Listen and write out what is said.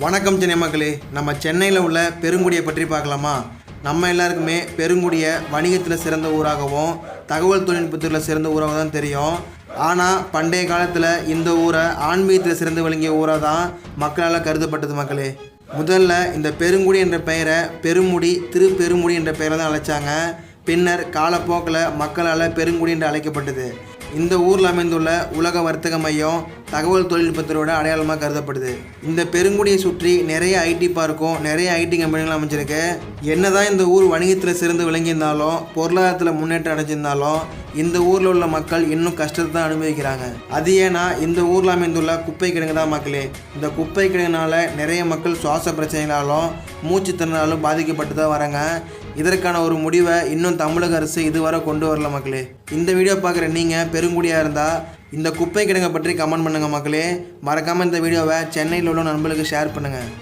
வணக்கம் சென்னை மக்களே நம்ம சென்னையில் உள்ள பெருங்குடியை பற்றி பார்க்கலாமா? நம்ம எல்லாருக்குமே பெருங்குடியை வணிகத்தில் சிறந்த ஊராகவும் தகவல் தொழில்நுட்பத்தில் சிறந்த ஊராகவும் தான் தெரியும். ஆனால் பண்டைய காலத்தில் இந்த ஊரை ஆன்மீகத்தில் சிறந்து விளங்கிய ஊராக தான் மக்களால் கருதப்பட்டது மக்களே. முதல்ல இந்த பெருங்குடி என்ற பெயரை பெருமுடி திரு பெருமுடி என்ற பெயரை தான் அழைச்சாங்க. பின்னர் காலப்போக்கில் மக்களால் பெருங்குடி என்று அழைக்கப்பட்டது. இந்த ஊரில் அமைந்துள்ள உலக வர்த்தக மையம் தகவல் தொழில்நுட்பத்தோட அடையாளமாக கருதப்படுது. இந்த பெருங்குடியை சுற்றி நிறைய ஐடி பார்க்கும் நிறைய ஐடி கம்பெனிகள் அமைஞ்சிருக்கு. என்னதான் இந்த ஊர் வணிகத்தில் சிறந்து விளங்கியிருந்தாலும் பொருளாதாரத்தில் முன்னேற்றம் அடைஞ்சிருந்தாலும் இந்த ஊரில் உள்ள மக்கள் இன்னும் கஷ்டத்தை தான் அனுபவிக்கிறாங்க. அது ஏன்னா இந்த ஊரில் அமைந்துள்ள குப்பை கிடங்கு தான் மக்களே. இந்த குப்பை கிடங்குனால நிறைய மக்கள் சுவாச பிரச்சனைகளாலும் மூச்சு திறனாலும் பாதிக்கப்பட்டு தான் வராங்க. இதற்கான ஒரு முடிவை இன்னும் தமிழக அரசு இதுவரை கொண்டு வரல மக்களே. இந்த வீடியோ பார்க்குற நீங்கள் பெருங்குடியாக இருந்தால் இந்த குப்பை கிடங்கை பற்றி கமெண்ட் பண்ணுங்கள் மக்களே. மறக்காமல் இந்த வீடியோவை சென்னையில் உள்ள நண்பர்களுக்கு ஷேர் பண்ணுங்கள்